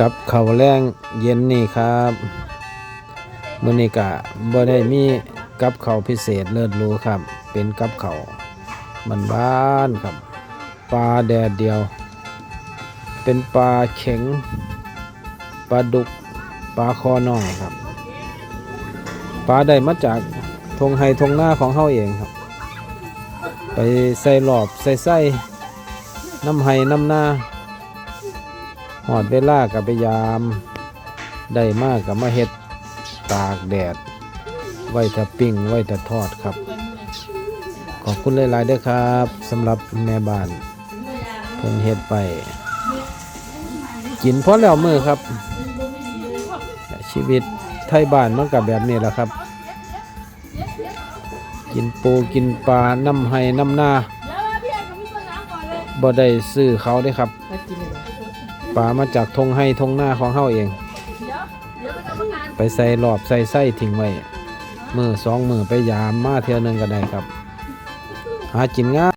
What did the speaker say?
กับข้าวแรงเย็นนี่ครับมื้อนี้กะบ่ได้มีกับข้าวพิเศษเลิศหรูครับ เป็นกับข้าวบ้านครับปลาแดดเดียว เป็นปลาเข็งปลาดุกปลาคอน่องครับปลาได้มาจากทงไฮทงหน้าของเฮาเองครับ ไปใส่หลอบใส่ไส้น้ำไฮน้ำหน้า หอดเวลากับไปยาม ได้มากกับมาเฮ็ดตากแดด ไว้ถ้าปิ้งไว้ถ้าทอดครับ ขอบคุณหลายๆด้อครับสำหรับแม่บ้านเพิ่นเฮ็ดไป กินพอแล้วมือครับ ชีวิตไทยบ้านมันกับแบบนี้แหละครับ กินปูกินปลาน้ำไห้น้ำหน้าบ่ได้ซื้อเขาเด้ครับ ปลามาจากทงให้ทงหน้าของเฮาเอง ไปใส่หลอบใส่ไส้ทิ้งไว้มือสองมือไปยามมาเที่ยวหนึงก็ได้ครับ หากินง่าย